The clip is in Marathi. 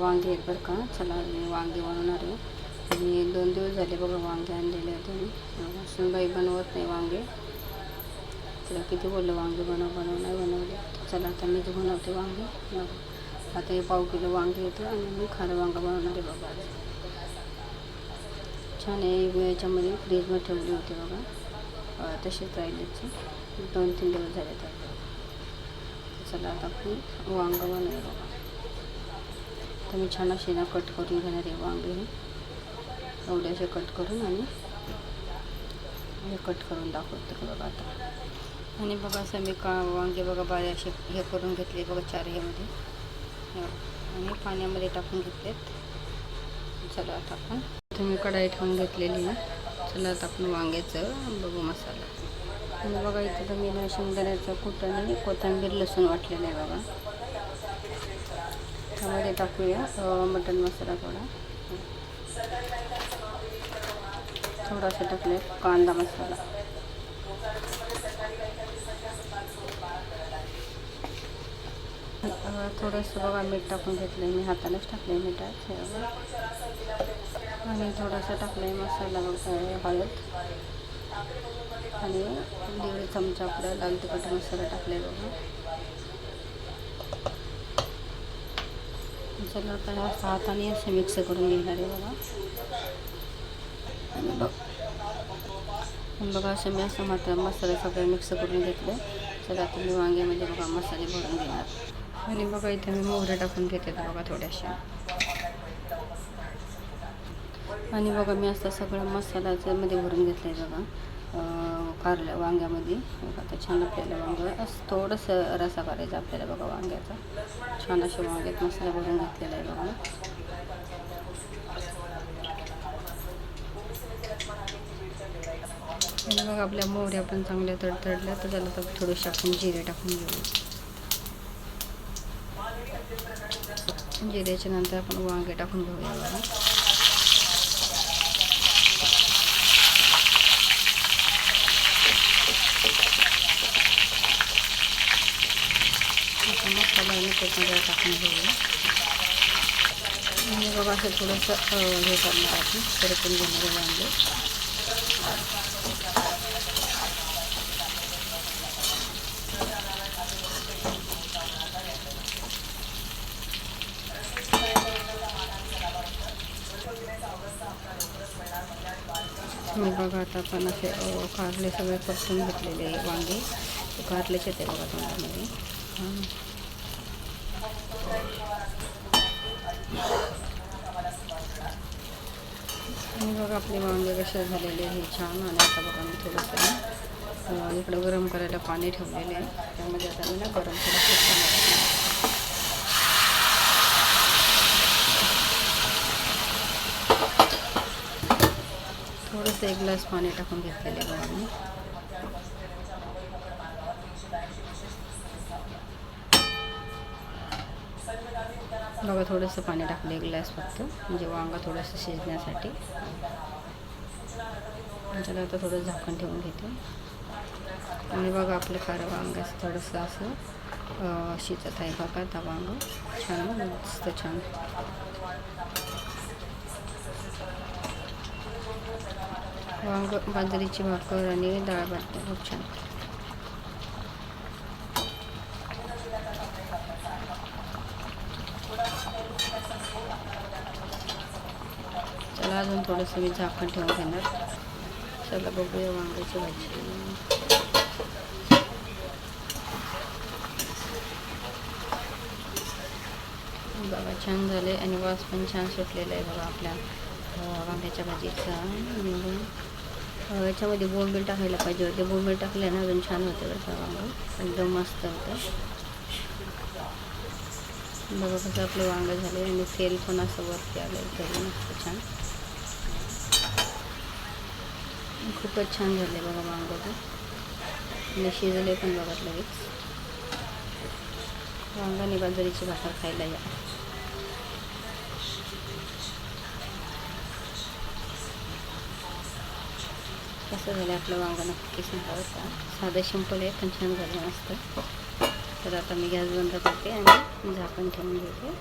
वांगे आहेत बरं का. चला मी वांगे बनवणार आहे. आणि दोन दिवस झाले बघा वांगे आणलेले होते मी सुनबाई बनवत नाही वांगे. तिला किती बोललं वांगे बनव बनव नाही बनवले. चला आता मी बनवते वांगे. बघा. आता हे पाव किलो वांगे येते आणि मी खारं वांगा बनवणार आहे बघा. छान आहे याच्यामध्ये फ्रीजमध्ये ठेवली होती बघा. तसेच तशीच राहिली ती. दोन तीन दिवस झाले तर चला आता आपण वांगं बनवूया बघा. तर मी छान असे ना कट करून घेणार आहे वांगे. एवढे असे कट करून आणि हे कट करून दाखवते बघा आता. आणि बघा असं मी का वांगे बघा बाय असे हे करून घेतले बघा चार ह्यामध्ये आणि पाण्यामध्ये टाकून घेतलेत. चला आता आपण. तुम्ही कढाई ठेवून घेतलेली आहे चला आता आपण वांग्याचं बघू मसाला. आणि बघा इथं तर मी ना शेंगदाण्याचं कूट आणि कोथिंबीर लसूण वाटलेलं आहे बघा. त्यामध्ये टाकूया मटन मसाला थोडा. थोडासा टाकले कांदा मसाला. थोडंसं बघा मीठ टाकून घेतलं आहे मी हातानेच टाकले आहे मीठात आणि थोडासा टाकलं आहे मसाला बघा हळद. आणि दीड चमचा आपला लाल तिखट मसाला टाकला बघा. चला आता ह्या हाताने असे मिक्स करून घेणार आहे बघा. आणि बघ बघा असं मी असं मात्र मसाला सगळं मिक्स करून घेतलं. चला आता मी वांग्यामध्ये म्हणजे बघा मसाले भरून घेणार. आणि बघा इथे मी मोहरे टाकून घेते बघा थोड्याशा. आणि बघा मी असं सगळं मसाल्याचं मध्ये भरून घेतलं आहे बघा कारल्या वांग्यामध्ये. बघा आता छान आपल्याला वांग असं थोडंसं रसा करायचा आपल्याला बघा वांग्याचा. छान असे वांग्यात मसाला भरून घेतलेला आहे बघा. आणि मग आपल्या मोहऱ्या पण चांगल्या तडतडल्या तर त्याला तर थोडेसे आपण जिरे टाकून घेऊ. जिऱ्याच्या नंतर आपण वांगे टाकून घेऊया बघा आता त्याच्यामध्ये टाकून घेऊया मी बघा असं थोडंसं हे करणार आपण. परतून घेणार वांगे. मी बघा आता आपण असे कारले सगळे परतून घेतलेले वांगे. ते कारलेचे ते बघा तोंडामध्ये. हां. आणि बघा आपले वांगे कसे झालेले आहे छान आणि आता बघा मी थोडंसं इकडं गरम करायला पाणी ठेवलेले आहे. त्यामध्ये आता मी ना गरम थोडंसं थोडंसं एक ग्लास पाणी टाकून घेतलेले आहे बघा मी. बघा थोडंसं पाणी टाकलं एक ग्लास फक्त. म्हणजे वांगा थोडंसं शिजण्यासाठी. त्याला आता थोडं झाकण ठेवून घेते. आणि बघा आपलं खारं वांग्याचं थोडंसं असं शिजत आहे बघा आता वांग. छान मस्त छान. वांग बाजरीची भाकर आणि डाळ भात खूप छान चला अजून थोडंसं मी झाकण ठेवून घेणार चला बघूया वांग्याची भाजी. बघा छान झाले आणि वास पण छान सुटलेला आहे बघा आपल्या वांग्याच्या भाजीचा. आणि याच्यामध्ये बोंबील टाकायला पाहिजे होते. बोंबील टाकले ना अजून छान होते बरं का वांग. एकदम मस्त होतं. बघा कसं आपले वांग झाले आणि तेल पण असं वरती आलं तरी मस्त छान. खूपच छान झाले बघा वांग तर आणि शिजले पण बघा लगेच. वांगाने बाजरीची भाकर खायला या. कसं झालं आपलं वांग नक्की सांगा का साधं शिंपल आहे पण छान झालं मस्त. तर आता मी गॅस बंद करते आणि झाकण ठेवून घेते.